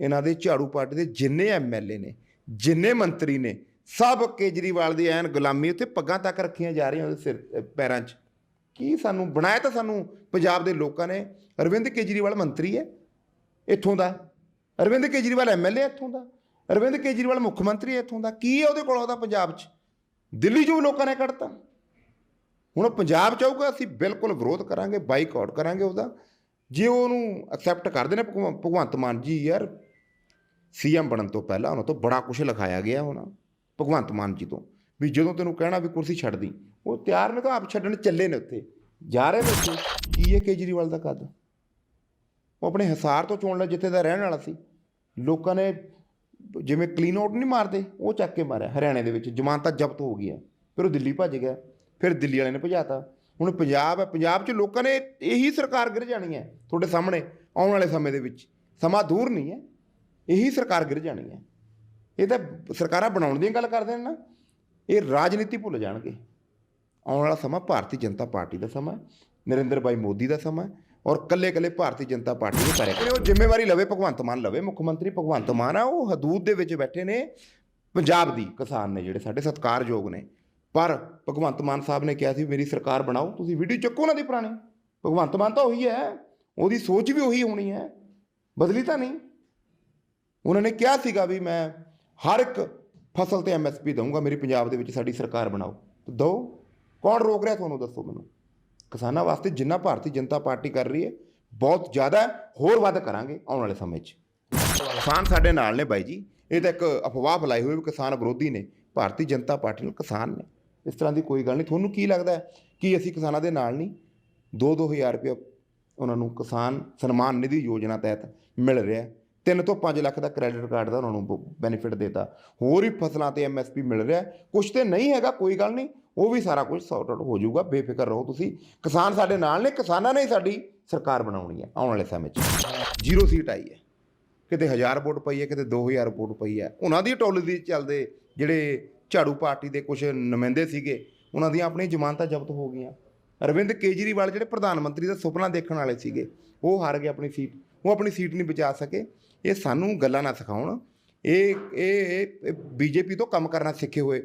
ਇਹਨਾਂ ਦੇ ਝਾੜੂ ਪਾਰਟੀ ਦੇ ਜਿੰਨੇ ਐਮਐਲਏ ਨੇ, ਜਿੰਨੇ ਮੰਤਰੀ ਨੇ, ਸਭ ਕੇਜਰੀਵਾਲ ਦੀ ਐਨ ਗੁਲਾਮੀ ਉੱਤੇ ਪੱਗਾਂ ਤੱਕ ਰੱਖੀਆਂ ਜਾ ਰਹੀਆਂ ਉਹਦੇ ਸਿਰ ਪੈਰਾਂ 'ਚ। ਕੀ ਸਾਨੂੰ, ਬਣਾਇਆ ਤਾਂ ਸਾਨੂੰ ਪੰਜਾਬ ਦੇ ਲੋਕਾਂ ਨੇ, ਅਰਵਿੰਦ ਕੇਜਰੀਵਾਲ ਮੰਤਰੀ ਹੈ, ਇੱਥੋਂ ਦਾ। ਅਰਵਿੰਦ ਕੇਜਰੀਵਾਲ ਐਮਐਲਏ ਇੱਥੋਂ ਦਾ। ਅਰਵਿੰਦ ਕੇਜਰੀਵਾਲ ਮੁੱਖ ਮੰਤਰੀ ਇੱਥੋਂ ਦਾ। ਕੀ ਹੈ ਉਹਦੇ ਕੋਲ ਉਹਦਾ ਪੰਜਾਬ 'ਚ? ਦਿੱਲੀ 'ਚੋਂ ਵੀ ਲੋਕਾਂ ਨੇ ਕੱਢਤਾ। ਹੁਣ ਪੰਜਾਬ 'ਚ ਆਊਗਾ, ਅਸੀਂ ਬਿਲਕੁਲ ਵਿਰੋਧ ਕਰਾਂਗੇ, ਬਾਈਕਾਟ ਕਰਾਂਗੇ ਉਹਦਾ। ਜੇ ਉਹਨੂੰ ਐਕਸੈਪਟ ਕਰਦੇ ਨੇ ਭਗਵੰਤ ਮਾਨ ਜੀ ਯਾਰ ਸੀਐਮ ਬਣਨ ਤੋਂ ਪਹਿਲਾਂ ਉਹਨਾਂ ਤੋਂ ਬੜਾ ਕੁਝ ਲਿਖਾਇਆ ਗਿਆ ਹੋਣਾ, ਭਗਵੰਤ ਮਾਨ ਜੀ ਤੋਂ, ਵੀ ਜਦੋਂ ਤੈਨੂੰ ਕਹਿਣਾ ਵੀ ਕੁਰਸੀ ਛੱਡ ਦੀ, ਉਹ ਤਿਆਰ ਨੇ ਤਾਂ ਆਪ ਛੱਡਣ ਚੱਲੇ ਨੇ ਉੱਥੇ, ਜਾ ਰਹੇ ਨੇ ਉੱਥੇ, ਕੀ ਹੈ ਕੇਜਰੀਵਾਲ ਦਾ ਕੱਦ? ਉਹ ਆਪਣੇ ਹਿਸਾਰ ਤੋਂ ਚੋਣ ਲੈ ਜਿੱਥੇ ਦਾ ਰਹਿਣ ਵਾਲਾ ਸੀ, ਲੋਕਾਂ ਨੇ ਜਿਵੇਂ ਕਲੀਨ ਆਊਟ ਨਹੀਂ ਮਾਰਦੇ, ਉਹ ਚੱਕ ਕੇ ਮਾਰਿਆ ਹਰਿਆਣੇ ਦੇ ਵਿੱਚ ਜ਼ਮਾਨਤਾਂ ਜ਼ਬਤ ਹੋ ਗਈਆਂ ਫਿਰ ਉਹ ਦਿੱਲੀ ਭੱਜ ਗਿਆ, ਫਿਰ ਦਿੱਲੀ ਵਾਲਿਆਂ ਨੇ ਭਜਾਤਾ, ਹੁਣ ਪੰਜਾਬ ਹੈ, ਪੰਜਾਬ 'ਚ ਲੋਕਾਂ ਨੇ ਇਹੀ ਸਰਕਾਰ ਗਿਰ ਜਾਣੀ ਹੈ ਤੁਹਾਡੇ ਸਾਹਮਣੇ ਆਉਣ ਵਾਲੇ ਸਮੇਂ ਦੇ ਵਿੱਚ, ਸਮਾਂ ਦੂਰ ਨਹੀਂ ਹੈ। ਇਹੀ ਸਰਕਾਰ ਗਿਰ ਜਾਣੀ ਹੈ। ਇਹ ਤਾਂ ਸਰਕਾਰਾਂ ਬਣਾਉਣ ਦੀ ਗੱਲ ਕਰਦੇ ਨੇ ਨਾ, ਇਹ ਰਾਜਨੀਤੀ ਭੁੱਲ ਜਾਣਗੇ। ਆਉਣ ਵਾਲਾ ਸਮਾਂ ਭਾਰਤੀ ਜਨਤਾ ਪਾਰਟੀ ਦਾ ਸਮਾਂ ਨਰਿੰਦਰ ਭਾਈ ਮੋਦੀ ਦਾ ਸਮਾਂ ਔਰ ਕੱਲੇ ਕੱਲੇ ਭਾਰਤੀ ਜਨਤਾ ਪਾਰਟੀ ਦੇ ਕਰੇ। ਉਹ ਜ਼ਿੰਮੇਵਾਰੀ ਲਵੇ ਭਗਵੰਤ ਮਾਨ, ਲਵੇ ਮੁੱਖ ਮੰਤਰੀ ਭਗਵੰਤ ਮਾਨ ਆ, ਉਹ ਹਦੂਦ ਦੇ ਵਿੱਚ ਬੈਠੇ ਨੇ, ਪੰਜਾਬ ਦੀ ਕਿਸਾਨ ਨੇ ਜਿਹੜੇ ਸਾਡੇ ਸਤਿਕਾਰਯੋਗ ਨੇ। ਪਰ ਭਗਵੰਤ ਮਾਨ ਸਾਹਿਬ ਨੇ ਕਿਹਾ ਸੀ, ਮੇਰੀ ਸਰਕਾਰ ਬਣਾਓ, ਤੁਸੀਂ ਵੀਡੀਓ ਚੱਕੋ ਉਹਨਾਂ ਦੀ ਪੁਰਾਣੀ। ਭਗਵੰਤ ਮਾਨ ਤਾਂ ਉਹੀ ਹੈ, ਉਹਦੀ ਸੋਚ ਵੀ ਉਹੀ ਹੋਣੀ ਹੈ। ਬਦਲੀ ਤਾਂ ਨਹੀਂ। ਉਹਨਾਂ ਨੇ ਕਿਹਾ ਸੀਗਾ ਵੀ ਮੈਂ ਹਰ ਇੱਕ ਫਸਲ ਤੇ ਐਮਐਸਪੀ ਦਊਂਗਾ, ਮੇਰੀ ਪੰਜਾਬ ਦੇ ਵਿੱਚ ਸਾਡੀ ਸਰਕਾਰ ਬਣਾਓ। ਤੇ ਕੌਣ ਰੋਕ ਰਿਹਾ ਤੁਹਾਨੂੰ ਦੱਸੋ ਮੈਨੂੰ। ਕਿਸਾਨਾਂ ਵਾਸਤੇ ਜਿੰਨਾ ਭਾਰਤੀ ਜਨਤਾ ਪਾਰਟੀ ਕਰ ਰਹੀ ਹੈ, ਬਹੁਤ ਜ਼ਿਆਦਾ ਹੋਰ ਵੱਧ ਕਰਾਂਗੇ ਆਉਣ ਵਾਲੇ ਸਮੇਂ 'ਚ। ਕਿਸਾਨ ਸਾਡੇ ਨਾਲ ਨੇ ਬਾਈ ਜੀ, ਇਹ ਤਾਂ ਇੱਕ ਅਫਵਾਹ ਫੈਲਾਈ ਹੋਈ ਵੀ ਕਿਸਾਨ ਵਿਰੋਧੀ ਨੇ, ਭਾਰਤੀ ਜਨਤਾ ਪਾਰਟੀ ਨਾਲ ਕਿਸਾਨ ਨੇ। ਇਸ ਤਰ੍ਹਾਂ ਦੀ ਕੋਈ ਗੱਲ ਨਹੀਂ, ਤੁਹਾਨੂੰ ਕੀ ਲੱਗਦਾ ਕਿ ਅਸੀਂ ਕਿਸਾਨਾਂ ਦੇ ਨਾਲ ਨਹੀਂ? 2-2000 ਰੁਪਏ ਉਹਨਾਂ ਨੂੰ ਕਿਸਾਨ ਸਨਮਾਨ ਨਿਧੀ ਯੋਜਨਾ ਤਹਿਤ ਮਿਲ ਰਿਹਾ 3 ਤੋਂ 5 ਲੱਖ ਦਾ ਕ੍ਰੈਡਿਟ ਕਾਰਡ ਦਾ ਉਹਨਾਂ ਨੂੰ ਬੈਨੀਫਿਟ ਦੇਤਾ। ਹੋਰ ਹੀ ਫਸਲਾਂ ਤੇ ਐਮਐਸਪੀ ਮਿਲ ਰਿਹਾ ਹੈ। ਕੁਛ ਤੇ ਨਹੀਂ ਹੈਗਾ, ਕੋਈ ਗੱਲ ਨਹੀਂ। ਉਹ ਵੀ ਸਾਰਾ ਕੁਝ ਸੌਟ ਆਊਟ ਹੋ ਜਾਊਗਾ। ਬੇਫਿਕਰ ਰਹੋ ਤੁਸੀਂ। ਕਿਸਾਨ ਸਾਡੇ ਨਾਲ ਨੇ, ਕਿਸਾਨਾਂ ਨੇ ਹੀ ਸਾਡੀ ਸਰਕਾਰ ਬਣਾਉਣੀ ਹੈ ਆਉਣ ਵਾਲੇ ਸਮੇਂ 'ਚ। ਜ਼ੀਰੋ ਸੀਟ ਆਈ ਹੈ। ਕਿਤੇ 1000 ਵੋਟ ਪਈ ਹੈ, ਕਿਤੇ 2000 ਵੋਟ ਪਈ ਹੈ। ਉਹਨਾਂ ਦੀ ਟੋਲੀ ਦੀ ਚੱਲਦੇ ਜਿਹੜੇ ਝਾੜੂ ਪਾਰਟੀ ਦੇ ਕੁਝ ਨੁਮਾਇੰਦੇ ਸੀਗੇ, ਉਹਨਾਂ ਦੀਆਂ ਆਪਣੀ ਜ਼ਮਾਨਤਾਂ ਜ਼ਬਤ ਹੋ ਗਈਆਂ। ਅਰਵਿੰਦ ਕੇਜਰੀਵਾਲ ਜਿਹੜੇ ਪ੍ਰਧਾਨ ਮੰਤਰੀ ਦਾ ਸੁਪਨਾ ਦੇਖਣ ਵਾਲੇ ਸੀਗੇ, ਉਹ ਹਾਰ ਗਏ ਆਪਣੀ ਸੀਟ। ਉਹ ਆਪਣੀ ਸੀਟ ਨਹੀਂ ਬਚਾ ਸਕੇ। ਇਹ ਸਾਨੂੰ ਗੱਲਾਂ ਨਾ ਸਿਖਾਉਣ। ਇਹ ਇਹ ਬੀਜੇਪੀ ਤੋਂ ਕੰਮ ਕਰਨਾ ਸਿੱਖੇ ਹੋਏ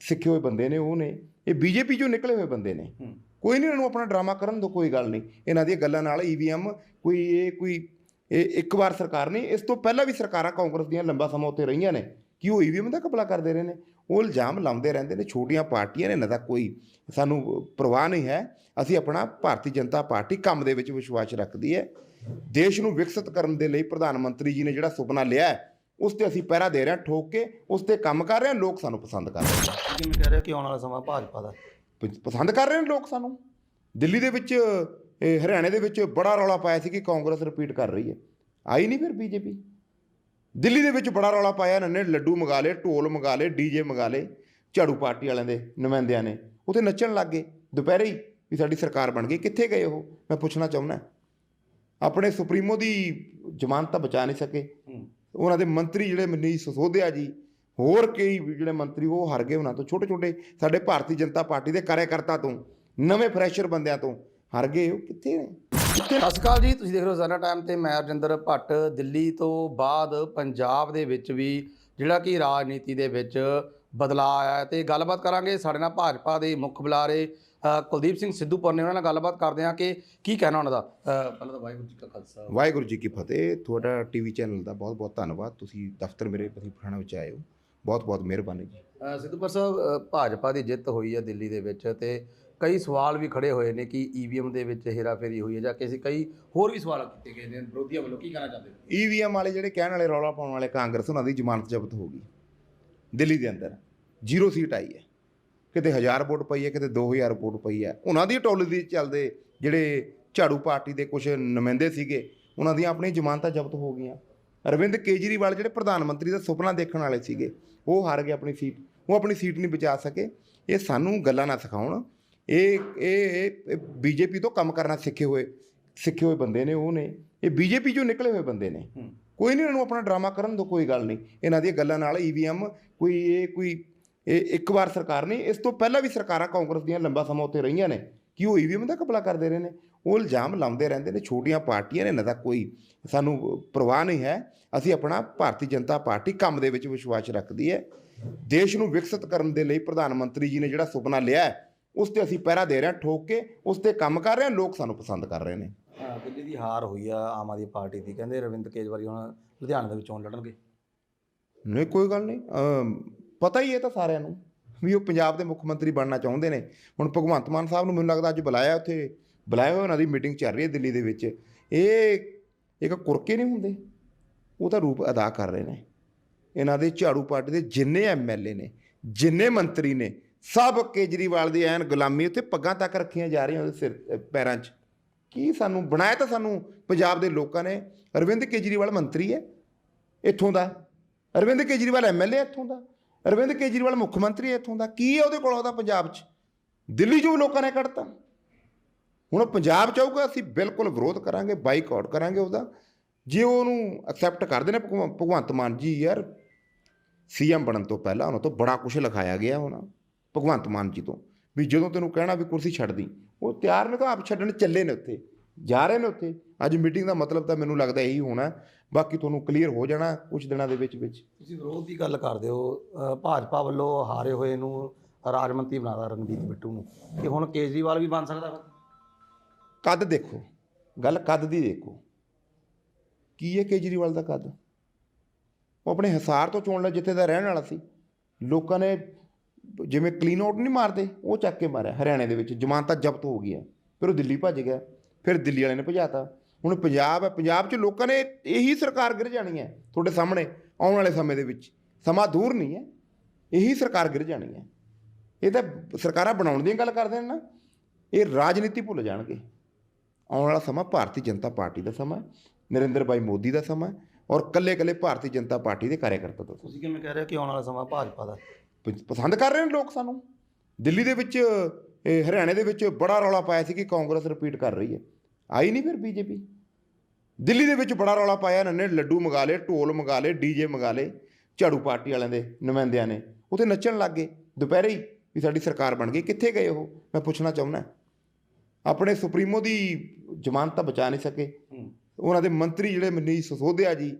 ਸਿੱਖੇ ਹੋਏ ਬੰਦੇ ਨੇ ਉਹ ਨੇ। ਇਹ ਬੀਜੇਪੀ ਚੋਂ ਨਿਕਲੇ ਹੋਏ ਬੰਦੇ ਨੇ। ਕੋਈ ਨਹੀਂ ਇਹਨਾਂ ਨੂੰ ਆਪਣਾ ਡਰਾਮਾ ਕਰਨ ਦੋ ਕੋਈ ਗੱਲ ਨਹੀਂ ਇਹਨਾਂ ਦੀਆਂ ਗੱਲਾਂ ਨਾਲ ਈਵੀਐਮ ਕੋਈ ਇਹ ਕੋਈ ਇਹ ਇੱਕ ਵਾਰ ਸਰਕਾਰ ਨਹੀਂ ਇਸ ਤੋਂ ਪਹਿਲਾਂ ਵੀ ਸਰਕਾਰਾਂ ਕਾਂਗਰਸ ਦੀਆਂ ਲੰਬਾ ਸਮਾਂ ਉੱਤੇ ਰਹੀਆਂ ਨੇ ਕਿ ਉਹ ਈਵੀਐਮ ਦਾ ਕਪਲਾ ਕਰਦੇ ਰਹੇ ਨੇ। ਉਹ ਇਲਜ਼ਾਮ ਲਾਉਂਦੇ ਰਹਿੰਦੇ ਨੇ ਛੋਟੀਆਂ ਪਾਰਟੀਆਂ ਨੇ ਨਾ ਤਾਂ ਕੋਈ ਸਾਨੂੰ ਪਰਵਾਹ ਨਹੀਂ ਹੈ। ਅਸੀਂ ਆਪਣਾ ਭਾਰਤੀ ਜਨਤਾ ਪਾਰਟੀ ਕੰਮ ਦੇ ਵਿੱਚ ਵਿਸ਼ਵਾਸ ਰੱਖਦੀ ਹੈ। ਦੇਸ਼ ਨੂੰ ਵਿਕਸਿਤ ਕਰਨ ਦੇ ਲਈ ਪ੍ਰਧਾਨ ਮੰਤਰੀ ਜੀ ਨੇ ਜਿਹੜਾ ਸੁਪਨਾ ਲਿਆ ਹੈ ਉਸ ਤੇ ਅਸੀਂ ਪਹਿਰਾ ਦੇ ਰਹੇ ਹਾਂ ਠੋਕ ਕੇ ਉਸ ਤੇ ਕੰਮ ਕਰ ਰਹੇ ਹਾਂ ਲੋਕ ਸਾਨੂੰ ਪਸੰਦ ਕਰ ਰਹੇ ਨੇ। ਜਿਵੇਂ ਕਹਿ ਰਿਹਾ ਕਿ ਆਉਣ ਵਾਲਾ ਸਮਾਂ ਭਾਜਪਾ ਦਾ। ਪ- ਪਸੰਦ ਕਰ ਰਹੇ ਨੇ ਲੋਕ ਸਾਨੂੰ? ਦਿੱਲੀ ਦੇ ਵਿੱਚ ਇਹ ਹਰਿਆਣੇ ਦੇ ਵਿੱਚ ਬੜਾ ਰੌਲਾ ਪਾਇਆ ਸੀ ਕਿ ਕਾਂਗਰਸ ਰਿਪੀਟ ਕਰ ਰਹੀ ਹੈ। ਆਈ ਨਹੀਂ ਫਿਰ ਬੀਜੇਪੀ? ਦਿੱਲੀ ਦੇ ਵਿੱਚ ਬੜਾ ਰੌਲਾ ਪਾਇਆ ਇਹਨਾਂ ਨੇ ਲੱਡੂ ਮੰਗਾ ਲਏ ਢੋਲ ਮੰਗਾ ਲਏ ਡੀਜੇ ਮੰਗਾ ਲਏ ਝਾੜੂ ਪਾਰਟੀ ਵਾਲਿਆਂ ਦੇ ਨੁਮਾਇੰਦਿਆਂ ਨੇ। ਉੱਥੇ ਨੱਚਣ ਲੱਗ ਗਏ। ਦੁਪਹਿਰੇ ਹੀ ਵੀ ਸਾਡੀ ਸਰਕਾਰ ਬਣ ਗਈ। ਕਿੱਥੇ ਗਏ ਉਹ? ਮੈਂ ਪੁੱਛਣਾ ਚਾਹੁੰਦਾ। ਆਪਣੇ ਸੁਪਰੀਮੋ ਦੀ ਜ਼ਮਾਨਤ ਤਾਂ ਬਚਾ ਨਹੀਂ ਸਕੇ। ਉਹਨਾਂ ਦੇ ਮੰਤਰੀ ਜਿਹੜੇ ਮਨੀਸ਼ ਸਿਸੋਦੀਆ ਜੀ ਹੋਰ ਕਈ ਜਿਹੜੇ ਮੰਤਰੀ ਉਹ ਹਾਰ ਗਏ ਉਹਨਾਂ ਤੋਂ। ਛੋਟੇ ਛੋਟੇ ਸਾਡੇ ਭਾਰਤੀ ਜਨਤਾ ਪਾਰਟੀ ਦੇ ਕਾਰਜਕਰਤਾ ਤੋਂ ਨਵੇਂ ਫਰੈਸ਼ਰ ਬੰਦਿਆਂ ਤੋਂ ਹਾਰ ਗਏ ਉਹ ਕਿੱਥੇ ਨੇ? ਸਤਿ ਸ਼੍ਰੀ ਅਕਾਲ ਜੀ ਤੁਸੀਂ ਦੇਖ ਰਹੇ ਹੋ ਜ਼ਨਾ ਟਾਈਮ ਤੇ ਮੈਂ ਰਜਿੰਦਰ ਭੱਟ। ਦਿੱਲੀ ਤੋਂ ਬਾਅਦ ਪੰਜਾਬ ਦੇ ਵਿੱਚ ਵੀ ਜਿਹੜਾ ਕਿ ਰਾਜਨੀਤੀ ਦੇ ਵਿੱਚ ਬਦਲਾਅ ਆਇਆ ਤੇ ਗੱਲਬਾਤ ਕਰਾਂਗੇ ਸਾਡੇ ਨਾਲ ਭਾਜਪਾ ਦੇ ਮੁੱਖ ਬੁਲਾਰੇ ਕੁਲਦੀਪ ਸਿੰਘ ਸਿੱਧੂਪੁਰ ਨੇ ਉਹਨਾਂ ਨਾਲ ਗੱਲਬਾਤ ਕਰਦੇ ਹਾਂ ਕਿ ਕੀ ਕਹਿਣਾ ਉਹਨਾਂ ਦਾ। ਪਹਿਲਾਂ ਤਾਂ ਵਾਹਿਗੁਰੂ ਜੀ ਕਾ ਖਾਲਸਾ। ਵਾਹਿਗੁਰੂ ਜੀ ਕੀ ਫਤਿਹ। ਤੁਹਾਡਾ ਟੀਵੀ ਚੈਨਲ ਦਾ ਬਹੁਤ ਬਹੁਤ ਧੰਨਵਾਦ। ਤੁਸੀਂ ਦਫ਼ਤਰ ਮੇਰੇ ਪਤੀ ਪਠਾਣਾ ਵਿੱਚ ਆਏ ਹੋ। ਬਹੁਤ ਬਹੁਤ ਮਿਹਰਬਾਨੀ ਜੀ। ਸਿੱਧੂਪੁਰ ਸਾਹਿਬ ਭਾਜਪਾ ਦੀ ਜਿੱਤ ਹੋਈ ਹੈ ਦਿੱਲੀ ਦੇ ਵਿੱਚ ਤੇ ਕਈ ਸਵਾਲ ਵੀ ਖੜੇ ਹੋਏ ਨੇ ਕਿ ਈਵੀਐਮ ਦੇ ਵਿੱਚ ਹੇਰਾਫੇਰੀ ਹੋਈ ਹੈ ਜਾਂ ਕਿਸੇ ਕਈ ਹੋਰ ਵੀ ਸਵਾਲ ਕੀਤੇ ਗਏ ਨੇ। ਵਿਰੋਧੀਆਂ ਵੱਲੋਂ ਕੀ ਕਹਿਣਾ ਚਾਹੁੰਦੇ ਹੋ? ਈਵੀਐਮ ਵਾਲੇ ਜਿਹੜੇ ਕਹਿਣ ਵਾਲੇ ਰੌਲਾ ਪਾਉਣ ਵਾਲੇ ਕਾਂਗਰਸ ਉਹਨਾਂ ਦੀ ਜ਼ਮਾਨਤ ਜ਼ਬਤ ਹੋ ਗਈ। ਦਿੱਲੀ ਦੇ ਅੰਦਰ ਜ਼ੀਰੋ ਸੀਟ ਆਈ ਹੈ। ਕਿਤੇ 1000 ਵੋਟ ਪਈ ਹੈ ਕਿਤੇ 2000 ਵੋਟ ਪਈ ਹੈ। ਉਹਨਾਂ ਦੀ ਟੋਲੀ ਦੀ ਚੱਲਦੇ ਜਿਹੜੇ ਝਾੜੂ ਪਾਰਟੀ ਦੇ ਕੁਝ ਨੁਮਾਇੰਦੇ ਸੀਗੇ ਉਹਨਾਂ ਦੀਆਂ ਆਪਣੀਆਂ ਜ਼ਮਾਨਤਾਂ ਜ਼ਬਤ ਹੋ ਗਈਆਂ। ਅਰਵਿੰਦ ਕੇਜਰੀਵਾਲ ਜਿਹੜੇ ਪ੍ਰਧਾਨ ਮੰਤਰੀ ਦਾ ਸੁਪਨਾ ਦੇਖਣ ਵਾਲੇ ਸੀਗੇ ਉਹ ਹਾਰ ਗਏ ਆਪਣੀ ਸੀਟ ਉਹ ਆਪਣੀ ਸੀਟ ਨਹੀਂ ਬਚਾ ਸਕੇ। ਇਹ ਸਾਨੂੰ ਗੱਲਾਂ ਨਾ ਸਿਖਾਉਣ। ਇਹ ਇਹ ਇਹ ਬੀਜੇਪੀ ਤੋਂ ਕੰਮ ਕਰਨਾ ਸਿੱਖੇ ਹੋਏ ਸਿੱਖੇ ਹੋਏ ਬੰਦੇ ਨੇ ਉਹ ਨੇ। ਇਹ ਬੀਜੇਪੀ ਚੋਂ ਨਿਕਲੇ ਹੋਏ ਬੰਦੇ ਨੇ। ਕੋਈ ਨਹੀਂ ਇਹਨਾਂ ਨੂੰ ਆਪਣਾ ਡਰਾਮਾ ਕਰਨ ਦੋ ਕੋਈ ਗੱਲ ਨਹੀਂ। ਇਹਨਾਂ ਦੀਆਂ ਗੱਲਾਂ ਨਾਲ ਈਵੀਐਮ ਕੋਈ ਇਹ ਕੋਈ ਇਹ ਇੱਕ ਵਾਰ ਸਰਕਾਰ ਨਹੀਂ ਇਸ ਤੋਂ ਪਹਿਲਾਂ ਵੀ ਸਰਕਾਰਾਂ ਕਾਂਗਰਸ ਦੀਆਂ ਲੰਬਾ ਸਮਾਂ ਉੱਤੇ ਰਹੀਆਂ ਨੇ। ਕਿ ਉਹ ਈਵੀਐਮ ਦਾ ਕਪਲਾ ਕਰਦੇ ਰਹੇ ਨੇ? ਉਹ ਇਲਜ਼ਾਮ ਲਾਉਂਦੇ ਰਹਿੰਦੇ ਨੇ ਛੋਟੀਆਂ ਪਾਰਟੀਆਂ ਨੇ ਨਾ ਤਾਂ ਕੋਈ ਸਾਨੂੰ ਪਰਵਾਹ ਨਹੀਂ ਹੈ। ਅਸੀਂ ਆਪਣਾ ਭਾਰਤੀ ਜਨਤਾ ਪਾਰਟੀ ਕੰਮ ਦੇ ਵਿੱਚ ਵਿਸ਼ਵਾਸ ਰੱਖਦੀ ਹੈ। ਦੇਸ਼ ਨੂੰ ਵਿਕਸਿਤ ਕਰਨ ਦੇ ਲਈ ਪ੍ਰਧਾਨ ਮੰਤਰੀ ਜੀ ਨੇ ਜਿਹੜਾ ਸੁਪਨਾ ਲਿਆ ਹੈ, ਉਸ ਤੇ ਅਸੀਂ ਪਹਿਰਾ ਦੇ ਰਹੇ ਹਾਂ ਠੋਕ ਕੇ ਉਸ ਤੇ ਕੰਮ ਕਰ ਰਹੇ ਹਾਂ ਲੋਕ ਸਾਨੂੰ ਪਸੰਦ ਕਰ ਰਹੇ ਨੇ। ਦਿੱਲੀ ਦੀ ਹਾਰ ਹੋਈ ਆ ਆਮ ਆਦਮੀ ਪਾਰਟੀ ਦੀ ਕਹਿੰਦੇ ਰਵਿੰਦਰ ਕੇਜਰੀਵਾਲ ਹੁਣ ਲੁਧਿਆਣਾ ਦੇ ਵਿੱਚ ਚੋਣ ਲੜਨਗੇ। ਨਹੀਂ ਕੋਈ ਗੱਲ ਨਹੀਂ ਪਤਾ ਹੀ ਹੈ ਤਾਂ ਸਾਰਿਆਂ ਨੂੰ ਵੀ ਉਹ ਪੰਜਾਬ ਦੇ ਮੁੱਖ ਮੰਤਰੀ ਬਣਨਾ ਚਾਹੁੰਦੇ ਨੇ। ਹੁਣ ਭਗਵੰਤ ਮਾਨ ਸਾਹਿਬ ਨੂੰ ਮੈਨੂੰ ਲੱਗਦਾ ਅੱਜ ਬੁਲਾਇਆ ਉੱਥੇ, ਬੁਲਾਇਆ ਹੋਇਆ ਉਹਨਾਂ ਦੀ ਮੀਟਿੰਗ ਚੱਲ ਰਹੀ ਹੈ ਦਿੱਲੀ ਦੇ ਵਿੱਚ। ਇਹ ਇੱਕ ਕੁਰਕੇ ਨਹੀਂ ਹੁੰਦੇ, ਉਹ ਤਾਂ ਰੂਪ ਅਦਾ ਕਰ ਰਹੇ ਨੇ। ਇਹਨਾਂ ਦੇ ਝਾੜੂ ਪਾਰਟੀ ਦੇ ਜਿੰਨੇ ਐਮਐਲਏ ਨੇ, ਜਿੰਨੇ ਮੰਤਰੀ ਨੇ, ਸਭ ਕੇਜਰੀਵਾਲ ਦੀ ਐਨ ਗੁਲਾਮੀ ਉੱਤੇ ਪੱਗਾਂ ਤੱਕ ਰੱਖੀਆਂ ਜਾ ਰਹੀਆਂ ਉਹਦੇ ਸਿਰ ਪੈਰਾਂ 'ਚ। ਕੀ ਸਾਨੂੰ, ਬਣਾਇਆ ਤਾਂ ਸਾਨੂੰ ਪੰਜਾਬ ਦੇ ਲੋਕਾਂ ਨੇ। ਅਰਵਿੰਦ ਕੇਜਰੀਵਾਲ ਮੰਤਰੀ ਹੈ, ਇੱਥੋਂ ਦਾ। ਅਰਵਿੰਦ ਕੇਜਰੀਵਾਲ ਐਮਐਲਏ ਇੱਥੋਂ ਦਾ। ਅਰਵਿੰਦ ਕੇਜਰੀਵਾਲ ਮੁੱਖ ਮੰਤਰੀ ਹੈ ਇੱਥੋਂ ਦਾ, ਕੀ ਹੈ ਉਹਦੇ ਕੋਲ ਉਹਦਾ ਪੰਜਾਬ 'ਚ? ਦਿੱਲੀ 'ਚੋਂ ਵੀ ਲੋਕਾਂ ਨੇ ਕੱਢਤਾ। ਹੁਣ ਪੰਜਾਬ 'ਚ ਆਊਗਾ, ਅਸੀਂ ਬਿਲਕੁਲ ਵਿਰੋਧ ਕਰਾਂਗੇ, ਬਾਈਕਾਟ ਕਰਾਂਗੇ ਉਹਦਾ। ਜੇ ਉਹ ਉਹਨੂੰ ਐਕਸੈਪਟ ਕਰਦੇ ਨੇ ਭਗਵ- ਭਗਵੰਤ ਮਾਨ ਜੀ ਯਾਰ, ਸੀਐਮ ਬਣਨ ਤੋਂ ਪਹਿਲਾਂ ਉਹਨਾਂ ਤੋਂ ਬੜਾ ਕੁਝ ਲਿਖਾਇਆ ਗਿਆ ਹੋਣਾ, ਭਗਵੰਤ ਮਾਨ ਜੀ ਤੋਂ। ਵੀ ਜਦੋਂ ਤੈਨੂੰ ਕਹਿਣਾ ਵੀ ਕੁਰਸੀ ਛੱਡ ਦੀ, ਉਹ ਤਿਆਰ ਨੇ ਤਾਂ ਆਪ ਛੱਡਣ, ਚੱਲੇ ਨੇ ਉੱਥੇ। ਜਾ ਰਹੇ ਨੇ ਉੱਥੇ। ਅੱਜ ਮੀਟਿੰਗ ਦਾ ਮਤਲਬ ਤਾਂ ਮੈਨੂੰ ਲੱਗਦਾ ਇਹੀ ਹੋਣਾ। ਬਾਕੀ ਤੁਹਾਨੂੰ ਕਲੀਅਰ ਹੋ ਜਾਣਾ ਕੁਝ ਦਿਨਾਂ ਦੇ ਵਿੱਚ ਵਿੱਚ। ਤੁਸੀਂ ਵਿਰੋਧ ਦੀ ਗੱਲ ਕਰਦੇ ਹੋ। ਭਾਜਪਾ ਵੱਲੋਂ ਹਾਰੇ ਹੋਏ ਨੂੰ ਰਾਜ ਮੰਤਰੀ ਬਣਾਦਾ ਰਣਜੀਤ ਬਿੱਟੂ ਨੂੰ। ਕਿ ਹੁਣ ਕੇਜਰੀਵਾਲ ਵੀ ਬਣ ਸਕਦਾ ਕੱਦ ਦੇਖੋ। ਗੱਲ ਕੱਦ ਦੀ ਦੇਖੋ। ਕੀ ਹੈ ਕੇਜਰੀਵਾਲ ਦਾ ਕੱਦ? ਉਹ ਆਪਣੇ ਹਿਸਾਰ ਤੋਂ ਚੋਣ ਲਿਆ ਜਿੱਥੇ ਦਾ ਰਹਿਣ ਵਾਲਾ ਸੀ। ਲੋਕਾਂ ਨੇ ਜਿਵੇਂ ਕਲੀਨ ਆਊਟ ਨਹੀਂ ਮਾਰਦੇ ਉਹ ਚੱਕ ਕੇ ਮਾਰਿਆ ਹਰਿਆਣੇ ਦੇ ਵਿੱਚ। ਜ਼ਮਾਨਤਾਂ ਜ਼ਬਤ ਹੋ ਗਈਆਂ। ਫਿਰ ਉਹ ਦਿੱਲੀ ਭੱਜ ਗਿਆ। ਫਿਰ ਦਿੱਲੀ ਵਾਲਿਆਂ ਨੇ ਭਜਾਤਾ। ਹੁਣ ਪੰਜਾਬ ਹੈ ਪੰਜਾਬ 'ਚ ਲੋਕਾਂ ਨੇ ਇਹੀ ਸਰਕਾਰ ਗਿਰ ਜਾਣੀ ਹੈ ਤੁਹਾਡੇ ਸਾਹਮਣੇ ਆਉਣ ਵਾਲੇ ਸਮੇਂ ਦੇ ਵਿੱਚ। ਸਮਾਂ ਦੂਰ ਨਹੀਂ ਹੈ ਇਹੀ ਸਰਕਾਰ ਗਿਰ ਜਾਣੀ ਹੈ। ਇਹ ਤਾਂ ਸਰਕਾਰਾਂ ਬਣਾਉਣ ਦੀ ਗੱਲ ਕਰਦੇ ਨੇ ਨਾ ਇਹ ਰਾਜਨੀਤੀ ਭੁੱਲ ਜਾਣਗੇ। ਆਉਣ ਵਾਲਾ ਸਮਾਂ ਭਾਰਤੀ ਜਨਤਾ ਪਾਰਟੀ ਦਾ ਸਮਾਂ ਹੈ ਨਰਿੰਦਰ ਭਾਈ ਮੋਦੀ ਦਾ ਸਮਾਂ ਹੈ ਔਰ ਕੱਲੇ-ਕੱਲੇ ਭਾਰਤੀ ਜਨਤਾ ਪਾਰਟੀ ਦੇ ਕਾਰਜਕਰਤਾ ਦਾ ਤੁਸੀਂ ਕਿਵੇਂ ਕਹਿ ਰਹੇ ਹੋ ਕਿ ਆਉਣ ਵਾਲਾ ਸਮਾਂ ਭਾਜਪਾ ਦਾ? ਪਸੰਦ ਕਰ ਰਹੇ ਨੇ ਲੋਕ ਸਾਨੂੰ? ਦਿੱਲੀ ਦੇ ਵਿੱਚ ਇਹ ਹਰਿਆਣੇ ਦੇ ਵਿੱਚ ਬੜਾ ਰੌਲਾ ਪਾਇਆ ਸੀ ਕਿ ਕਾਂਗਰਸ ਰਿਪੀਟ ਕਰ ਰਹੀ ਹੈ। ਆਈ ਨਹੀਂ ਫਿਰ ਬੀਜੇਪੀ। ਦਿੱਲੀ ਦੇ ਵਿੱਚ ਬੜਾ ਰੌਲਾ ਪਾਇਆ ਇਹਨਾਂ ਨੇ ਲੱਡੂ ਮੰਗਾ ਲਏ ਢੋਲ ਮੰਗਾ ਲਏ ਡੀਜੇ ਮੰਗਾ ਲਏ ਝਾੜੂ ਪਾਰਟੀ ਵਾਲਿਆਂ ਦੇ ਨੁਮਾਇੰਦਿਆਂ ਨੇ। ਉੱਥੇ ਨੱਚਣ ਲੱਗ ਗਏ ਦੁਪਹਿਰੇ ਹੀ ਵੀ ਸਾਡੀ ਸਰਕਾਰ ਬਣ ਗਈ। ਕਿੱਥੇ ਗਏ ਉਹ? ਮੈਂ ਪੁੱਛਣਾ ਚਾਹੁੰਦਾ ਆਪਣੇ ਸੁਪਰੀਮੋ ਦੀ ਜ਼ਮਾਨਤ ਤਾਂ ਬਚਾ ਨਹੀਂ ਸਕੇ। ਉਹਨਾਂ ਦੇ ਮੰਤਰੀ ਜਿਹੜੇ ਮਨੀਸ਼ ਸਿਸੋਦੀਆ ਜੀ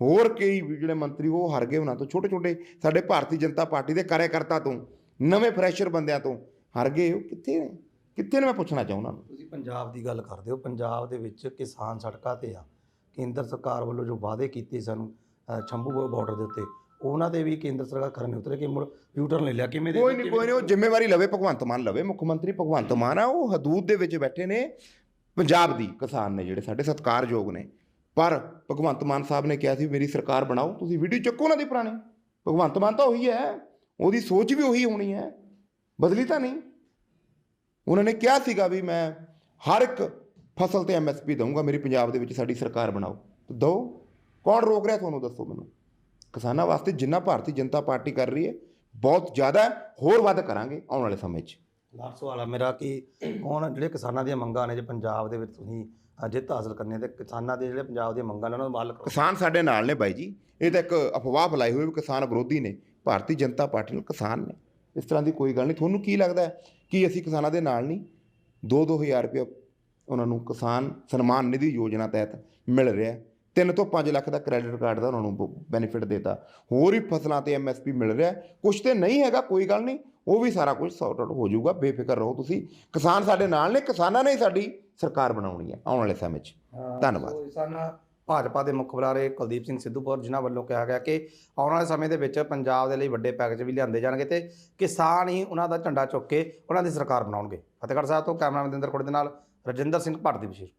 ਹੋਰ ਕਈ ਜਿਹੜੇ ਮੰਤਰੀ ਉਹ ਹਾਰ ਗਏ ਉਹਨਾਂ ਤੋਂ। ਛੋਟੇ ਛੋਟੇ ਸਾਡੇ ਭਾਰਤੀ ਜਨਤਾ ਪਾਰਟੀ ਦੇ ਕਾਰਜਕਰਤਾ ਤੋਂ ਨਵੇਂ ਫਰੈਸ਼ਰ ਬੰਦਿਆਂ ਤੋਂ ਹਾਰ ਗਏ ਉਹ। ਕਿੱਥੇ ਨੇ? ਕਿੱਥੇ ਨੇ ਮੈਂ ਪੁੱਛਣਾ ਚਾਹੁੰਦਾ? ਤੁਸੀਂ ਪੰਜਾਬ ਦੀ ਗੱਲ ਕਰਦੇ ਹੋ। ਪੰਜਾਬ ਦੇ ਵਿੱਚ ਕਿਸਾਨ ਸੜਕਾਂ ਤੇ ਆ। ਕੇਂਦਰ ਸਰਕਾਰ ਵੱਲੋਂ ਜੋ ਵਾਅਦੇ ਕੀਤੇ ਸਾਨੂੰ ਸ਼ੰਭੂ ਬਾਰਡਰ ਦੇ ਉੱਤੇ ਉਹਨਾਂ ਦੇ ਵੀ ਕੇਂਦਰ ਸਰਕਾਰ ਖਰਨ ਉਤਰੇ ਕਿ ਮੁੜ ਯੂਟਰਨ ਲੈ ਲਿਆ ਕਿਵੇਂ ਦੇ ਕੋਈ ਨਹੀਂ ਕੋਈ ਨਹੀਂ ਉਹ ਜ਼ਿੰਮੇਵਾਰੀ ਲਵੇ ਭਗਵੰਤ ਮਾਨ ਲਵੇ ਮੁੱਖ ਮੰਤਰੀ ਭਗਵੰਤ ਮਾਨ ਆ ਉਹ ਹਦੂਦ ਦੇ ਵਿੱਚ ਬੈਠੇ ਨੇ ਪੰਜਾਬ ਦੀ ਕਿਸਾਨ ਨੇ ਜਿਹੜੇ ਸਾਡੇ ਸਤਿਕਾਰਯੋਗ ਨੇ। ਪਰ ਭਗਵੰਤ ਮਾਨ ਸਾਹਿਬ ਨੇ ਕਿਹਾ ਸੀ ਮੇਰੀ ਸਰਕਾਰ ਬਣਾਓ ਤੁਸੀਂ ਵੀਡੀਓ ਚੱਕੋ ਉਹਨਾਂ ਦੀ ਪੁਰਾਣੀ। ਭਗਵੰਤ ਮਾਨ ਤਾਂ ਉਹੀ ਹੈ ਉਹਦੀ ਸੋਚ ਵੀ ਉਹੀ ਹੋਣੀ ਹੈ। ਬਦਲੀ ਤਾਂ ਨਹੀਂ। ਉਹਨਾਂ ਨੇ ਕਿਹਾ ਸੀਗਾ ਵੀ ਮੈਂ ਹਰ ਇੱਕ ਫਸਲ ਤੇ ਐਮਐਸਪੀ ਦਊਂਗਾ ਮੇਰੀ ਪੰਜਾਬ ਦੇ ਵਿੱਚ ਸਾਡੀ ਸਰਕਾਰ ਬਣਾਓ। ਤੇ ਦੋ ਕੌਣ ਰੋਕ ਰਿਹਾ ਤੁਹਾਨੂੰ ਦੱਸੋ ਮੈਨੂੰ? ਕਿਸਾਨਾਂ ਵਾਸਤੇ ਜਿੰਨਾ ਭਾਰਤੀ ਜਨਤਾ ਪਾਰਟੀ ਕਰ ਰਹੀ ਹੈ ਬਹੁਤ ਜ਼ਿਆਦਾ ਹੋਰ ਵੱਧ ਕਰਾਂਗੇ ਆਉਣ ਵਾਲੇ ਸਮੇਂ 'ਚ। ਲਾਸਟ ਸਵਾਲ ਆ ਮੇਰਾ ਕਿ ਹੁਣ ਜਿਹੜੇ ਕਿਸਾਨਾਂ ਦੀਆਂ ਮੰਗਾਂ ਨੇ ਜੇ ਪੰਜਾਬ ਦੇ ਵਿੱਚ ਤੁਸੀਂ ਜਿੱਤ ਹਾਸਲ ਕਰਨੀ ਹੈ ਤੇ ਕਿਸਾਨਾਂ ਦੇ ਜਿਹੜੇ ਪੰਜਾਬ ਦੀਆਂ ਮੰਗਾਂ ਨੇ ਉਹਨਾਂ ਨੂੰ ਹੱਲ ਕਰੋ। ਕਿਸਾਨ ਸਾਡੇ ਨਾਲ ਨੇ ਬਾਈ ਜੀ ਇਹ ਤਾਂ ਇੱਕ ਅਫਵਾਹ ਫੈਲਾਈ ਹੋਈ ਵੀ ਕਿਸਾਨ ਵਿਰੋਧੀ ਨੇ ਭਾਰਤੀ ਜਨਤਾ ਪਾਰਟੀ ਨਾਲ ਕਿਸਾਨ ਨੇ। ਇਸ ਤਰ੍ਹਾਂ ਦੀ ਕੋਈ ਗੱਲ ਨਹੀਂ ਤੁਹਾਨੂੰ ਕੀ ਲੱਗਦਾ ਹੈ? ਕਿ ਅਸੀਂ ਕਿਸਾਨਾਂ ਦੇ ਨਾਲ ਨਹੀਂ? 2-2000 ਰੁਪਏ ਉਹਨਾਂ ਨੂੰ ਕਿਸਾਨ ਸਨਮਾਨ ਨਿਧੀ ਯੋਜਨਾ ਤਹਿਤ ਮਿਲ ਰਿਹਾ। ਹੈ 3 ਤੋਂ 5 ਲੱਖ ਦਾ ਕ੍ਰੈਡਿਟ ਕਾਰਡ ਦਾ ਉਹਨਾਂ ਨੂੰ ਬੈਨੀਫਿਟ ਦੇਤਾ। ਹੋਰ ਹੀ ਫਸਲਾਂ ਤੇ ਐਮਐਸਪੀ ਮਿਲ ਰਿਹਾ। ਕੁਛ ਤੇ ਨਹੀਂ ਹੈਗਾ ਕੋਈ ਗੱਲ ਨਹੀਂ। ਉਹ ਵੀ ਸਾਰਾ ਕੁਝ ਸੌਟ ਆਊਟ ਹੋ ਜਾਊਗਾ। ਬੇਫਿਕਰ ਰਹੋ ਤੁਸੀਂ। ਕਿਸਾਨ ਸਾਡੇ ਨਾਲ ਨੇ ਕਿਸਾਨਾਂ ਨੇ ਸਾਡੀ ਸਰਕਾਰ ਬਣਾਉਣੀ ਹੈ ਆਉਣ ਵਾਲੇ ਸਮੇਂ 'ਚ। ਧੰਨਵਾਦ। ਭਾਜਪਾ ਦੇ ਮੁੱਖ ਬੁਲਾਰੇ ਕੁਲਦੀਪ ਸਿੰਘ ਸਿੱਧੂਪੁਰ ਜਿਨ੍ਹਾਂ ਵੱਲੋਂ ਕਿਹਾ ਗਿਆ ਕਿ ਆਉਣ ਵਾਲੇ ਸਮੇਂ ਦੇ ਵਿੱਚ ਪੰਜਾਬ ਦੇ ਲਈ ਵੱਡੇ ਪੈਕੇਜ ਵੀ ਲਿਆਂਦੇ ਜਾਣਗੇ ਤੇ ਕਿਸਾਨ ਹੀ ਉਹਨਾਂ ਦਾ ਝੰਡਾ ਚੁੱਕ ਕੇ ਉਹਨਾਂ ਦੀ ਸਰਕਾਰ ਬਣਾਉਣਗੇ। ਫਤਿਹਗੜ੍ਹ ਸਾਹਿਬ ਤੋਂ ਕੈਮਰਾਮੈਨ ਦਿੰਦਰ ਖੁੜ ਦੇ ਨਾਲ ਰਜਿੰਦਰ ਸਿੰਘ ਭੱਟ ਦੀ ਵਿਸ਼ੇਸ਼